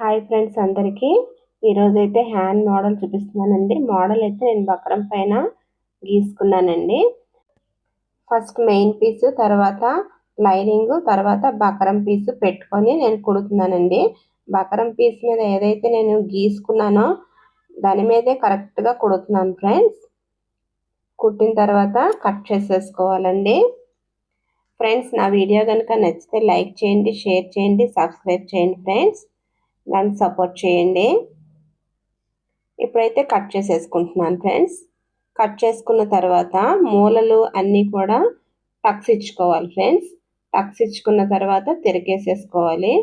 Hi friends అందరికీ. ఈరోజైతే hand model చూపిస్తున్నానండి. మోడల్ అయితే నేను బక్రం పైన గీసుకున్నానండి. ఫస్ట్ మెయిన్ పీసు తర్వాత లైనింగ్ తర్వాత బక్రం పీసు పెట్టుకొని నేను కుడుతున్నానండి. బక్రం పీస్ మీద ఏదైతే నేను గీసుకున్నానో దాని మీదే కరెక్ట్గా కుడుతున్నాను ఫ్రెండ్స్ కుట్టిన తర్వాత కట్ చేసేసుకోవాలండి. ఫ్రెండ్స్ నా వీడియో కనుక నచ్చితే లైక్ చేయండి షేర్ చేయండి సబ్స్క్రైబ్ చేయండి ఫ్రెండ్స్ నన్ను సపోర్ట్ చేయండి. ఇప్పుడైతే కట్ చేసేసుకుంటున్నాను ఫ్రెండ్స్. కట్ చేసుకున్న తర్వాత మూలలు అన్నీ కూడా టక్స్ ఇచ్చుకోవాలి ఫ్రెండ్స్. టక్స్ ఇచ్చుకున్న తర్వాత తిరిగేసేసుకోవాలి.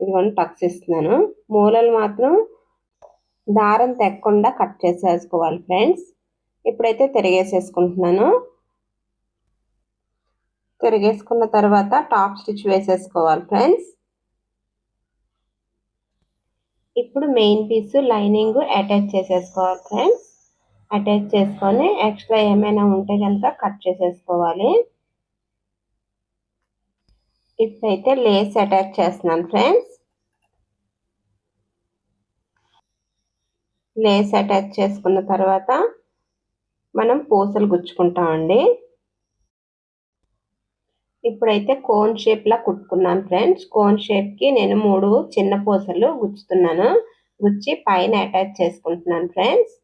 ఇదిగోండి టక్స్ ఇస్తున్నాను. మూలలు మాత్రం దారం తెక్కకుండా కట్ చేసేసుకోవాలి ఫ్రెండ్స్. ఇప్పుడైతే తిరిగేసేసుకుంటున్నాను. తిరిగేసుకున్న తర్వాత టాప్ స్టిచ్ వేసేసుకోవాలి ఫ్రెండ్స్. ఇప్పుడు మెయిన్ పీస్ లైనింగ్ అటాచ్ చేసేసుకోవాలి ఫ్రెండ్స్ అటాచ్ చేసుకొని ఎక్స్ట్రా ఏమైనా ఉంటే కనుక కట్ చేసేసుకోవాలి. ఇప్పుడైతే లేస్ అటాచ్ చేస్తున్నాను ఫ్రెండ్స్ లేస్ అటాచ్ చేసుకున్న తర్వాత మనం పూసలు గుచ్చుకుంటామండి. ఇప్పుడైతే కోన్ షేప్లా కుట్టుకున్నాను ఫ్రెండ్స్ కోన్ షేప్కి నేను మూడు చిన్న పూసలు గుచ్చుతున్నాను. గుచ్చి పైన అటాచ్ చేసుకుంటున్నాను ఫ్రెండ్స్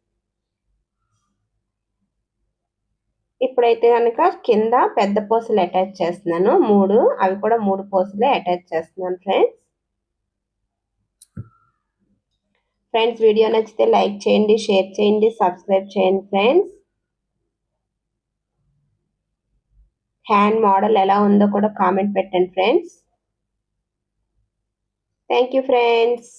ఇప్పుడైతే కనుక కింద పెద్ద పూసలు అటాచ్ చేస్తున్నాను. మూడు అవి కూడా మూడు పూసలే అటాచ్ చేస్తున్నాను ఫ్రెండ్స్ ఫ్రెండ్స్ వీడియో నచ్చితే లైక్ చేయండి షేర్ చేయండి సబ్స్క్రైబ్ చేయండి ఫ్రెండ్స్ హ్యాండ్ మోడల్ ఎలా ఉందో కూడా కామెంట్ పెట్టండి ఫ్రెండ్స్ థ్యాంక్ యూ ఫ్రెండ్స్